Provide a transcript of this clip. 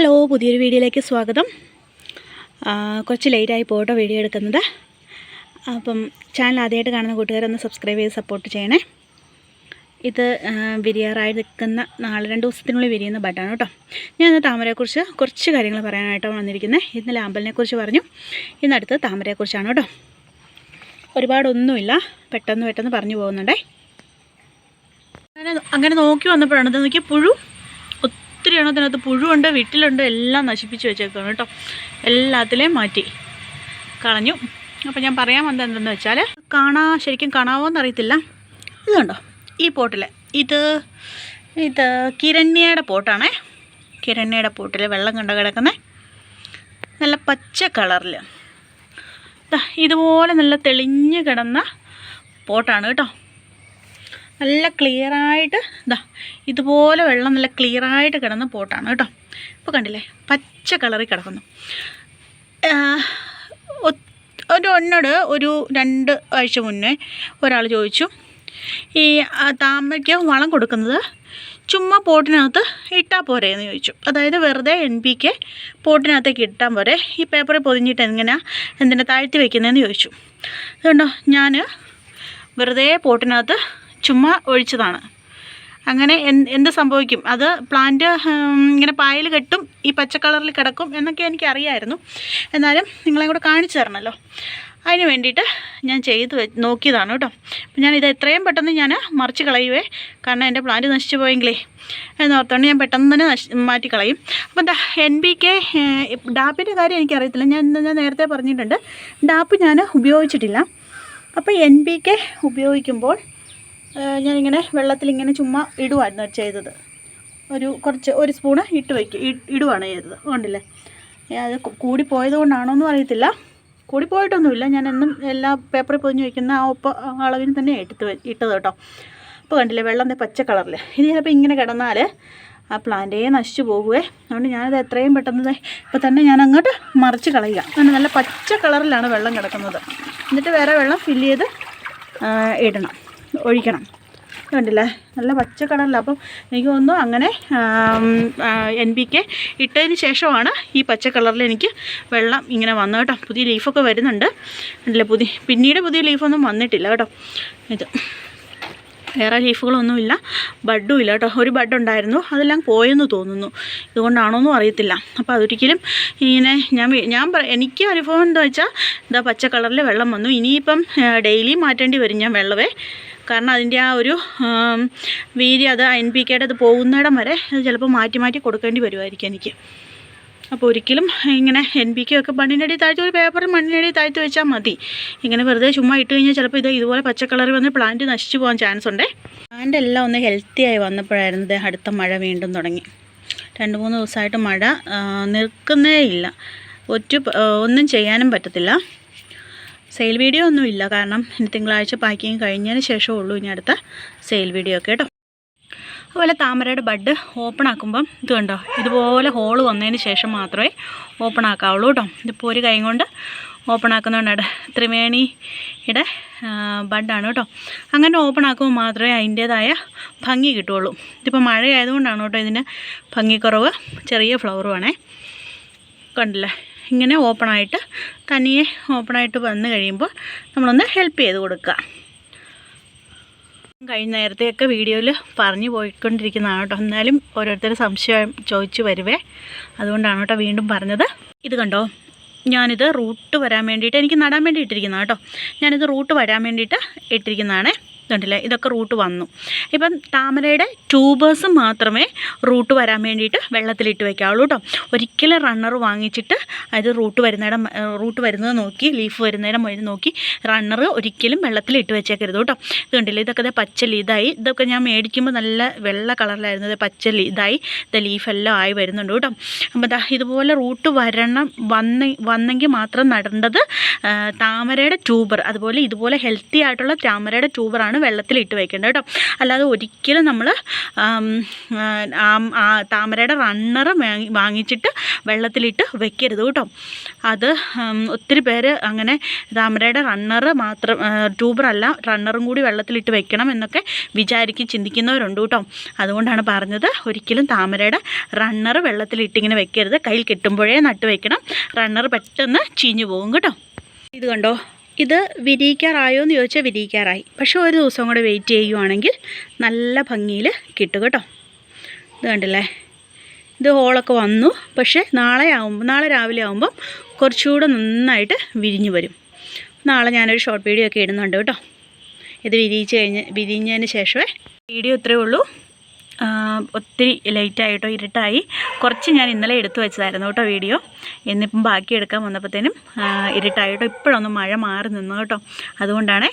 Hello പുതിയൊരു വീഡിയോയിലേക്ക് സ്വാഗതം. കുറച്ച് ലേറ്റായി പോട്ടോ വീഡിയോ എടുക്കുന്നത്. അപ്പം ചാനൽ ആദ്യമായിട്ട് കാണുന്ന കൂട്ടുകാരൊന്ന് സബ്സ്ക്രൈബ് ചെയ്ത് സപ്പോർട്ട് ചെയ്യണേ. ഇത് വിരിയാറായി നിൽക്കുന്ന നാല് രണ്ട് ദിവസത്തിനുള്ളിൽ വിരിയുന്ന ബട്ടാണ് കേട്ടോ. ഞാൻ ഇന്ന് താമരയെക്കുറിച്ച് കുറച്ച് കാര്യങ്ങൾ പറയാനായിട്ടാണ് വന്നിരിക്കുന്നത്. ഇന്നലെ അമ്പലിനെക്കുറിച്ച് പറഞ്ഞു. ഇന്നടുത്ത് താമരയെക്കുറിച്ചാണ് കേട്ടോ. ഒരുപാടൊന്നുമില്ല. പെട്ടെന്ന് പെട്ടെന്ന് പറഞ്ഞു പോകുന്നുണ്ടേ. അങ്ങനെ അങ്ങനെ നോക്കി വന്നപ്പോഴാണ് ഇത് നോക്കി പുഴു ഒത്തിരി എണ്ണത്തിനകത്ത് പുഴുണ്ട് വീട്ടിലുണ്ട് എല്ലാം നശിപ്പിച്ച് വെച്ചേക്കാണ് കേട്ടോ. എല്ലാത്തിലെയും മാറ്റി കളഞ്ഞു. അപ്പോൾ ഞാൻ പറയാൻ വന്നത് എന്തെന്ന് വെച്ചാൽ കാണാ ശരിക്കും കാണാവോ എന്നറിയത്തില്ല ഇതുണ്ടോ ഈ പോട്ടിൽ ഇത് ഇത് കിരണ്യയുടെ പോട്ടാണേ. കിരണ്യയുടെ പോട്ടിൽ വെള്ളം കണ്ട കിടക്കുന്നത് നല്ല പച്ച കളറിൽ ഇതുപോലെ നല്ല തെളിഞ്ഞ് കിടന്ന പോട്ടാണ് കേട്ടോ. നല്ല ക്ലിയറായിട്ട് ഇതാ ഇതുപോലെ വെള്ളം നല്ല ക്ലിയറായിട്ട് കിടന്ന പോട്ടാണ് കേട്ടോ. ഇപ്പോൾ കണ്ടില്ലേ? പച്ച കളറിൽ കിടക്കുന്നു. ഒരു ഒന്നോട് ഒരു രണ്ട് ആഴ്ച മുന്നേ ഒരാൾ ചോദിച്ചു ഈ താമരയ്ക്ക് വളം കൊടുക്കുന്നത് ചുമ്മാ പോട്ടിനകത്ത് ഇട്ടാൽ പോരെ? എന്ന് ചോദിച്ചു. അതായത് വെറുതെ എൻ പി കെ പോട്ടിനകത്തേക്ക് ഇട്ടാൽ പോരെ? ഈ പേപ്പറിൽ പൊതിഞ്ഞിട്ട് എങ്ങനെയാണ് എന്തിനാ താഴ്ത്തി വെക്കുന്നതെന്ന് ചോദിച്ചു. അതുകൊണ്ടോ ഞാൻ വെറുതെ പോട്ടിനകത്ത് ചുമ്മാ ഒഴിച്ചതാണ്. അങ്ങനെ എന്ത് സംഭവിക്കും? അത് പ്ലാന്റ് ഇങ്ങനെ പായൽ കെട്ടും ഈ പച്ച കളറിൽ കിടക്കും എന്നൊക്കെ എനിക്ക് അറിയായിരുന്നു എന്നാലും നിങ്ങളെ കൂടെ കാണിച്ചു തരണമല്ലോ അതിന് വേണ്ടിയിട്ട് ഞാൻ ചെയ്ത് നോക്കിയതാണ് കേട്ടോ. അപ്പം ഞാൻ ഇത് എത്രയും പെട്ടെന്ന് ഞാൻ മറിച്ച് കളയുവേ. കാരണം എന്റെ പ്ലാന്റ് നശിച്ചു പോയെങ്കിലേ. എന്നോർത്തോണ്ട് ഞാൻ പെട്ടെന്ന് തന്നെ നശി മാറ്റി കളയും. അപ്പം എന്താ എൻ ബി കെ ഡാപ്പിന്റെ കാര്യം എനിക്കറിയത്തില്ല. ഞാൻ ഞാൻ നേരത്തെ പറഞ്ഞിട്ടുണ്ട്. ഡാപ്പ് ഞാൻ ഉപയോഗിച്ചിട്ടില്ല. അപ്പോൾ എൻ ബി കെ ഉപയോഗിക്കുമ്പോൾ ഞാനിങ്ങനെ വെള്ളത്തിലിങ്ങനെ ചുമ്മാ ഇടുവായിരുന്നു ചെയ്തത്. ഒരു കുറച്ച് ഒരു സ്പൂണ് ഇട്ട് വയ്ക്കും ഇടുവാണ് ചെയ്തത്. കണ്ടില്ലേ? അത് കൂടി കൂടിപ്പോയത് കൊണ്ടാണോ എന്നും അറിയത്തില്ല. കൂടിപ്പോയിട്ടൊന്നുമില്ല ഞാൻ എന്നും എല്ലാ പേപ്പറിൽ പൊതിഞ്ഞ് വയ്ക്കുന്ന ആ ഒപ്പ അളവിന് തന്നെ ഇട്ടത് ഇട്ടത് കേട്ടോ. അപ്പോൾ കണ്ടില്ലേ വെള്ളം പച്ച കളറിൽ ഇത് ചിലപ്പോൾ ഇങ്ങനെ കിടന്നാൽ ആ പ്ലാന്റേ നശിച്ചു പോകുവേ. അതുകൊണ്ട് ഞാനത് എത്രയും പെട്ടെന്ന് ഇപ്പോൾ തന്നെ ഞാൻ അങ്ങോട്ട് മറിച്ച് കളയുക. അങ്ങനെ നല്ല പച്ച കളറിലാണ് വെള്ളം കിടക്കുന്നത്. എന്നിട്ട് വേറെ വെള്ളം ഫില്ല് ചെയ്ത് ഇടണം. ഒഴിക്കണം. കണ്ടില്ലേ? നല്ല പച്ച കളറില്ല അപ്പം എനിക്ക് തോന്നുന്നു അങ്ങനെ എൻ പി കെ ഇട്ടതിന് ശേഷമാണ് ഈ പച്ച കളറിൽ എനിക്ക് വെള്ളം ഇങ്ങനെ വന്നു കേട്ടോ. പുതിയ ലീഫൊക്കെ വരുന്നുണ്ട്. കണ്ടില്ലേ പുതിയ പിന്നീട് പുതിയ ലീഫൊന്നും വന്നിട്ടില്ല കേട്ടോ. ഇത്. വേറെ ലീഫുകളൊന്നുമില്ല. ബഡും ഇല്ല കേട്ടോ. ഒരു ബഡ് ഉണ്ടായിരുന്നു അതെല്ലാം പോയെന്ന് തോന്നുന്നു. ഇതുകൊണ്ടാണോന്നും അറിയത്തില്ല. അപ്പോൾ അതൊരിക്കലും ഇങ്ങനെ ഞാൻ ഞാൻ എനിക്ക് അനുഭവം എന്താ വെച്ചാൽ ഇതാ പച്ച കളറിൽ വെള്ളം വന്നു. ഇനിയിപ്പം ഡെയിലി മാറ്റേണ്ടി വരും ഞാൻ വെള്ളമേ കാരണം അതിന്റെ ആ ഒരു വീര്യം അത് എൻ പി കെയുടെ അത് പോകുന്നിടം വരെ അത് ചിലപ്പോൾ മാറ്റി മാറ്റി കൊടുക്കേണ്ടി വരുമായിരിക്കും എനിക്ക്. അപ്പോൾ ഒരിക്കലും ഇങ്ങനെ എൻ പി കെ ഒക്കെ മണ്ണിനടി താഴ്ത്തി ഒരു പേപ്പറിൽ മണ്ണിനടി താഴ്ത്തി വെച്ചാൽ മതി. ഇങ്ങനെ വെറുതെ ചുമ്മാ ഇട്ട് കഴിഞ്ഞാൽ ചിലപ്പോൾ ഇത് ഇതുപോലെ പച്ച വന്ന് പ്ലാന്റ് നശിച്ചു പോകാൻ ചാൻസ് ഉണ്ടേ. പ്ലാന്റ് എല്ലാം ഒന്ന് ഹെൽത്തി ആയി വന്നപ്പോഴായിരുന്നു അടുത്ത മഴ വീണ്ടും തുടങ്ങി. രണ്ട് മൂന്ന് ദിവസമായിട്ട് മഴ നിൽക്കുന്നേ ഇല്ല. ഒറ്റ ഒന്നും ചെയ്യാനും പറ്റത്തില്ല. സെയിൽ വീഡിയോ ഒന്നും ഇല്ല. കാരണം ഇനി തിങ്കളാഴ്ച പാക്കിങ് കഴിഞ്ഞതിന് ശേഷമേ ഉള്ളൂ. ഇനി അടുത്ത സെയിൽ വീഡിയോ ഒക്കെ കേട്ടോ. അതുപോലെ താമരയുടെ ബഡ് ഓപ്പൺ ആക്കുമ്പം ഇത് കണ്ടോ? ഇതുപോലെ ഹോൾ വന്നതിന് ശേഷം മാത്രമേ ഓപ്പൺ ആക്കാവുള്ളൂ കേട്ടോ. ഇതിപ്പോൾ ഒരു കൈ കൊണ്ട് ഓപ്പൺ ആക്കുന്നതുകൊണ്ടാണ് ത്രിവേണിയുടെ ബഡാണ് കേട്ടോ. അങ്ങനെ ഓപ്പൺ ആക്കുമ്പോൾ മാത്രമേ അതിന്റേതായ ഭംഗി കിട്ടുള്ളൂ ഇതിപ്പോൾ മഴ ആയതുകൊണ്ടാണ് കേട്ടോ ഇതിന് ഭംഗിക്കുറവ്. ചെറിയ ഫ്ലവറുമാണേ കണ്ടില്ലേ? ഇങ്ങനെ ഓപ്പണായിട്ട് തനിയെ ഓപ്പണായിട്ട് വന്നു കഴിയുമ്പോൾ നമ്മളൊന്ന് ഹെൽപ്പ് ചെയ്ത് കൊടുക്കുക. കഴിഞ്ഞ നേരത്തെയൊക്കെ വീഡിയോയിൽ പറഞ്ഞു പോയിക്കൊണ്ടിരിക്കുന്നതാണ് കേട്ടോ. എന്നാലും ഓരോരുത്തർ സംശയം ചോദിച്ചു വരുവേ. അതുകൊണ്ടാണ് കേട്ടോ വീണ്ടും പറഞ്ഞത്. ഇത് കണ്ടോ? ഞാനിത് റൂട്ട് വരാൻ വേണ്ടിയിട്ട് എനിക്ക് നടാൻ വേണ്ടി ഇട്ടിരിക്കുന്നതാണ് കേട്ടോ. ഞാനിത് റൂട്ട് വരാൻ വേണ്ടിയിട്ട് ഇട്ടിരിക്കുന്നതാണ്. കണ്ടില്ലേ? ഇതൊക്കെ റൂട്ട് വന്നു. ഇപ്പം താമരയുടെ ട്യൂബേഴ്സ് മാത്രമേ റൂട്ട് വരാൻ വേണ്ടിയിട്ട് വെള്ളത്തിലിട്ട് വെക്കാവുള്ളൂ കേട്ടോ ഒരിക്കലും റണ്ണർ വാങ്ങിച്ചിട്ട് അത് റൂട്ട് വരുന്നിടം റൂട്ട് വരുന്നത് നോക്കി ലീഫ് വരുന്നേരം വഴി നോക്കി റണ്ണർ ഒരിക്കലും വെള്ളത്തിലിട്ട് വെച്ചേക്കരുത് കേട്ടോ കണ്ടില്ലേ? ഇതൊക്കെ പച്ചലി പച്ച ഇതായി ഇതൊക്കെ ഞാൻ മേടിക്കുമ്പോൾ നല്ല വെള്ള കളറിലായിരുന്നു. ഇത് പച്ച ഇതായി ഇത് ലീഫെല്ലാം ആയി വരുന്നുണ്ട് കേട്ടോ അപ്പോൾ ഇതുപോലെ റൂട്ട് വരണം വന്ന വന്നെങ്കിൽ മാത്രം നടേണ്ടത് താമരയുടെ ട്യൂബർ. അതുപോലെ ഇതുപോലെ ഹെൽത്തി ആയിട്ടുള്ള താമരയുടെ ട്യൂബറാണ് വെള്ളത്തിലിട്ട് വെക്കേണ്ടത് കേട്ടോ. അല്ലാതെ ഒരിക്കലും നമ്മൾ താമരയുടെ റണ്ണർ വാങ്ങിച്ചിട്ട് വെള്ളത്തിലിട്ട് വെക്കരുത് കേട്ടോ. അത് ഒത്തിരി പേര് അങ്ങനെ താമരയുടെ റണ്ണർ മാത്രം ട്യൂബറല്ല റണ്ണറും കൂടി വെള്ളത്തിലിട്ട് വെക്കണം എന്നൊക്കെ വിചാരിക്കും ചിന്തിക്കുന്നവരുണ്ട് കേട്ടോ. അതുകൊണ്ടാണ് പറഞ്ഞത് ഒരിക്കലും താമരയുടെ റണ്ണർ വെള്ളത്തിലിട്ടിങ്ങനെ വെക്കരുത്. കയ്യിൽ കിട്ടുമ്പോഴേ നട്ട് വെക്കണം. റണ്ണർ പെട്ടെന്ന് ചീഞ്ഞു പോകും കേട്ടോ. ഇത് കണ്ടോ? ഇത് വിരിയിക്കാറായോ എന്ന് ചോദിച്ചാൽ വിരിയിക്കാറായി. പക്ഷേ ഒരു ദിവസം കൂടെ വെയിറ്റ് ചെയ്യുവാണെങ്കിൽ നല്ല ഭംഗിയിൽ കിട്ടും കേട്ടോ. ഇത് കണ്ടില്ലേ? ഇത് ഹോളൊക്കെ വന്നു. പക്ഷേ നാളെ ആകുമ്പോൾ നാളെ രാവിലെ ആകുമ്പം കുറച്ചുകൂടെ നന്നായിട്ട് വിരിഞ്ഞു വരും. നാളെ ഞാനൊരു ഷോർട്ട് വീഡിയോ ഒക്കെ ഇടുന്നുണ്ട് കേട്ടോ. ഇത് വിരിയിച്ച് കഴിഞ്ഞ് വിരിഞ്ഞതിന് ശേഷമേ വീഡിയോ ഇത്രയേ ഉള്ളൂ. ഒത്തിരി ലേറ്റായിട്ടോ ഇരുട്ടായി. കുറച്ച് ഞാൻ ഇന്നലെ എടുത്തു വെച്ചതായിരുന്നു കേട്ടോ വീഡിയോ. എന്നിപ്പം ബാക്കി എടുക്കാൻ വന്നപ്പോഴത്തേനും ഇരുട്ടായിട്ടോ ഇപ്പോഴൊന്നും മഴ മാറി നിന്നു കേട്ടോ. അതുകൊണ്ടാണ്